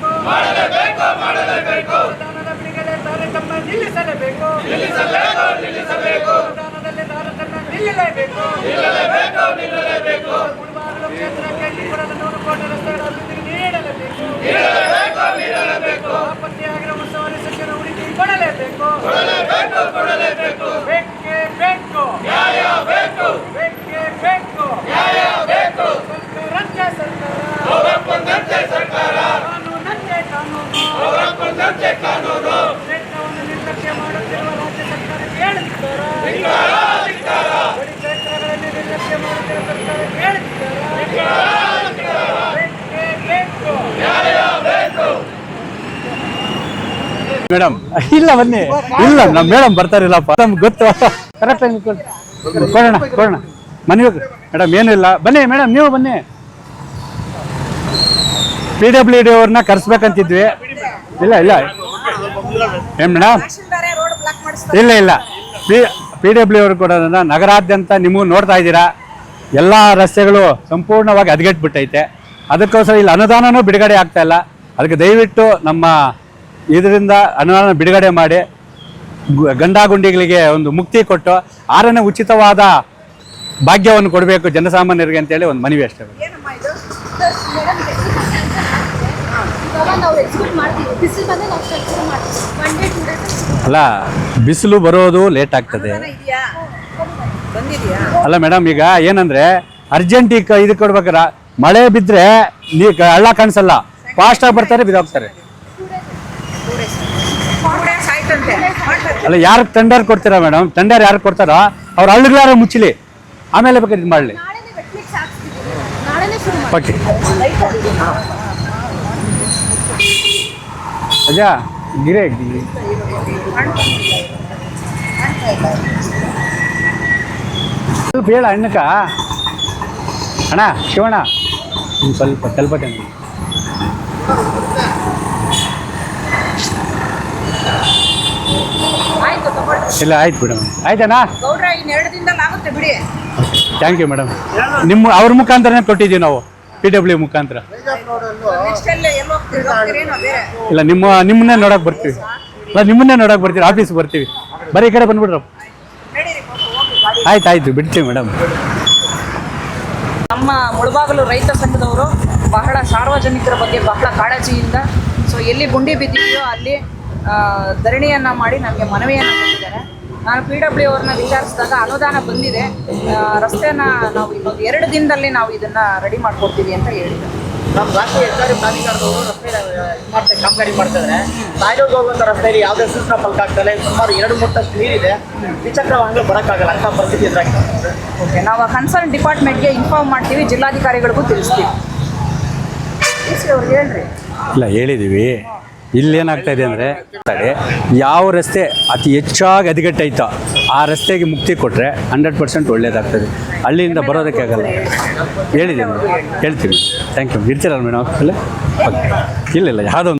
ಮಾಡಲೇಬೇಕು. ಮಾಡಲೇಬೇಕು ಮಾಡಲೇಬೇಕು. ಅನುದಾನದ ಬಿಡುಗಡೆ ತಾರತಮ್ಯ ನಿಲ್ಲಿಸಲೇಬೇಕು. ನಿಲ್ಲಿಸಬೇಕು ನಿಲ್ಲಿಸಬೇಕು ಅನುದಾನದಲ್ಲಿ ತಾರತಮ್ಯ ನಿಲ್ಲಲೇಬೇಕು. ನಿಲ್ಲಲೇಬೇಕು ನಿಲ್ಲಲೇಬೇಕು. ಕುಡುಬಾಗಿಲು ಕ್ಷೇತ್ರಕ್ಕೆ ಕಿರುಬರದ ನೂರು ಕೋಟಿ ರಸ್ತೆಗಳ ಅಭಿವೃದ್ಧಿಗೆ ನೀಡಲೇಬೇಕು. ನೀಡಲೇಬೇಕು ನೀಡಲೇಬೇಕು. ಆಪತ್ತಿಯಾಗಿರುವ ಉಸ್ತುವಾರಿ ಸಚಿವರ ಕೊಡಲೇಬೇಕು. ನಿರ್ಲಕ್ಷ್ಯ ಮಾಡುತ್ತಿರುವ ರಾಜ್ಯ ಸರ್ಕಾರಕ್ಕೆ ಹೇಳುತ್ತಾರೆ ಗಡಿ ಕ್ಷೇತ್ರಗಳಲ್ಲಿ ನಿರ್ಲಕ್ಷ್ಯ ಮಾಡುತ್ತಿರುವ ಸರ್ಕಾರಕ್ಕೆ ಹೇಳುತ್ತಾರೆ ಬೇಕೇ ಬೇಕು ಮೇಡಮ್ ಇಲ್ಲ ಬನ್ನಿ. ಇಲ್ಲ ನಮ್ ಮೇಡಮ್ ಬರ್ತಾರಿಲ್ಲಪ್ಪ. ನಮ್ಗೆ ಗೊತ್ತು. ಕರೆಕ್ಟ್ ಆಗಿ ಕೊಡೋಣ ಕೊಡೋಣ. ಮನೆ ಮೇಡಮ್ ಏನಿಲ್ಲ ಇಲ್ಲ. ಬನ್ನಿ ಮೇಡಮ್ ನೀವು ಬನ್ನಿ. ಪಿ ಡಬ್ಲ್ಯೂ ಡಿ ಅವ್ರನ್ನ ಕರೆಸ್ಬೇಕಂತಿದ್ವಿ. ಇಲ್ಲ ಇಲ್ಲ. ಏನ್ ಮೇಡಮ್ ಇಲ್ಲ ಇಲ್ಲ. ಪಿ ಡಬ್ಲ್ಯೂ ಅವ್ರು ಕೊಡೋದನ್ನ ನಗರಾದ್ಯಂತ ನೀವು ನೋಡ್ತಾ ಇದ್ದೀರಾ. ಎಲ್ಲ ರಸ್ತೆಗಳು ಸಂಪೂರ್ಣವಾಗಿ ಹದಗೆಟ್ಬಿಟ್ಟೈತೆ. ಅದಕ್ಕೋಸ್ಕರ ಇಲ್ಲಿ ಅನುದಾನನೂ ಬಿಡುಗಡೆ ಆಗ್ತಾ ಇಲ್ಲ. ಅದಕ್ಕೆ ದಯವಿಟ್ಟು ನಮ್ಮ ಇದರಿಂದ ಅನುದಾನ ಬಿಡುಗಡೆ ಮಾಡಿ. ಗಂಡಾಗುಂಡಿಗಳಿಗೆ ಒಂದು ಮುಕ್ತಿ ಕೊಟ್ಟು ಆರನೇ ಉಚಿತವಾದ ಭಾಗ್ಯವನ್ನು ಕೊಡಬೇಕು ಜನಸಾಮಾನ್ಯರಿಗೆ ಅಂತೇಳಿ ಒಂದು ಮನವಿ ಅಷ್ಟೇ. ಅಲ್ಲ ಬಿಸಿಲು ಬರೋದು ಲೇಟ್ ಆಗ್ತದೆ. ಬಂದಿದ್ಯಾ? ಅಲ್ಲ ಮೇಡಮ್ ಈಗ ಏನಂದ್ರೆ ಅರ್ಜೆಂಟ್ ಈಗ ಇದು ಕೊಡ್ಬೇಕಾರ ಮಳೆ ಬಿದ್ರೆ ನೀ ಹಳ್ಳ ಕಾಣಿಸಲ್ಲ. ಫಾಸ್ಟ್ ಆಗಿ ಬರ್ತಾರೆ ಬಿದ್ದೋಗ್ತಾರೆ. ಅಲ್ಲ ಯಾರು ಟೆಂಡರ್ ಕೊಡ್ತೀರಾ ಮೇಡಮ್ ಟೆಂಡರ್ ಯಾರು ಕೊಡ್ತಾರೋ ಅವ್ರು ಹಳ್ಳಿಗಳಾರ ಮುಚ್ಚಲಿ. ಆಮೇಲೆ ಬೇಕಾದ್ರೆ ಇದು ಮಾಡಲಿ. ನಾಳೆನೇ ವೆಟ್ ನಾಳೆನೇ ಶುರು ಮಾಡಿ ಓಕೆ ಅಜ್ಜಾ ಗಿರೇ ಸ್ವಲ್ಪ ಹೇಳ ಅಣ್ಣಕ್ಕ ಅಣ್ಣ ಶಿವಣ್ಣ. ಒಂದು ಸ್ವಲ್ಪ ತಗೊಳ್ಳಿ. ಇಲ್ಲ ಆಯ್ತು ಮೇಡಮ್ ಆಯ್ತಣ್ಣ? ಬಿಡಿ. ಥ್ಯಾಂಕ್ ಯು ಮೇಡಮ್ ನಿಮ್ಮ ಅವ್ರ ಮುಖಾಂತರನೇ ಕೊಟ್ಟಿದ್ದೀವಿ ನಾವು. ಪಿ ಡಬ್ಲ್ಯೂ ಮುಖಾಂತರ. ಇಲ್ಲ, ನಿಮ್ಮ, ನಿಮ್ಮನ್ನೇ ನೋಡಕ್ ಬರ್ತೀವಿ. ಇಲ್ಲ, ನಿಮ್ಮನ್ನೇ ನೋಡಕ್ ಬರ್ತೀವಿ ಆಫೀಸ್ ಬರ್ತೀವಿ. ಬರೀ ಈ ಕಡೆ ಬಂದ್ಬಿಡ್ರಪ್ಪ ಆಯ್ತು ಆಯ್ತು, ಬಿಡ್ತೀವಿ ಮೇಡಮ್. ನಮ್ಮ ಮುಳಬಾಗಲು ರೈತ ಸಂಘದವರು ಬಹಳ ಸಾರ್ವಜನಿಕರ ಬಗ್ಗೆ ಬಹಳ ಕಾಳಜಿಯಿಂದ ಸೊ ಎಲ್ಲಿ ಗುಂಡಿ ಬಿದ್ದಿದೆಯೋ ಅಲ್ಲಿ ಧರಣಿಯನ್ನ ಮಾಡಿ ನಮಗೆ ಮನವಿಯನ್ನು ಕೊಟ್ಟಿದ್ದಾರೆ. ನಾನು ಪಿ ಡಬ್ಲ್ಯೂ ಅವ್ರನ್ನ ವಿಚಾರಿಸಿದಾಗ ಅನುದಾನ ಬಂದಿದೆ. ರಸ್ತೆನ ನಾವು ಇನ್ನೊಂದು ಎರಡು ದಿನದಲ್ಲಿ ನಾವು ಇದನ್ನ ರೆಡಿ ಮಾಡ್ಕೊಡ್ತೀವಿ ಅಂತ ಹೇಳಿದ್ರು. ನಮ್ಮ ರಾಷ್ಟ್ರೀಯ ಹೆದ್ದಾರಿ ಪ್ರಾಧಿಕಾರದವರು ರಸ್ತೆ ಇದು ಮಾಡ್ತಾರೆ ಕಾಮಗಾರಿ ಮಾಡ್ತಿದ್ರೆ ತಾಯ್ಡೋಗಿ ಹೋಗುವಂಥ ರಸ್ತೆಯಲ್ಲಿ ಯಾವುದೇ ಸೂಚನಾ ಫಲಕ ಆಗ್ತದೆ ಸುಮಾರು ಎರಡು ಮೂರ್ತಷ್ಟು ನೀರಿದೆ. ದ್ವಿಚಕ್ರ ವಾಹನಗಳು ಬರೋಕ್ಕಾಗಲ್ಲ. ಅಂತ ಪರಿಸ್ಥಿತಿ ಎದುರಾಗಿದೆ ಓಕೆ ನಾವು ಕನ್ಸರ್ನ್ ಡಿಪಾರ್ಟ್ಮೆಂಟ್ಗೆ ಇನ್ಫಾರ್ಮ್ ಮಾಡ್ತೀವಿ. ಜಿಲ್ಲಾಧಿಕಾರಿಗಳಿಗೂ ತಿಳಿಸ್ತೀವಿ. ಡಿ ಸಿ ಅವ್ರು ಹೇಳ್ರಿ ಇಲ್ಲ ಹೇಳಿದ್ದೀವಿ ಇಲ್ಲಿ ಏನಾಗ್ತಾ ಇದೆ ಅಂದರೆ ಯಾವ ರಸ್ತೆ ಅತಿ ಹೆಚ್ಚಾಗಿ ಅದಿಗಟ್ಟೈತೋ ಆ ರಸ್ತೆಗೆ ಮುಕ್ತಿ ಕೊಟ್ಟರೆ ಹಂಡ್ರೆಡ್ ಪರ್ಸೆಂಟ್ ಒಳ್ಳೇದಾಗ್ತದೆ. ಹಳ್ಳಿಯಿಂದ ಬರೋದಕ್ಕೆ ಆಗಲ್ಲ. ಹೇಳಿದ್ದೀನಿ ಹೇಳ್ತೀವಿ ಥ್ಯಾಂಕ್ ಯು ಇರ್ತೀರಲ್ಲ ಮೇಡಮ್ ಇಲ್ಲ? ಇಲ್ಲ ಯಾವುದೋ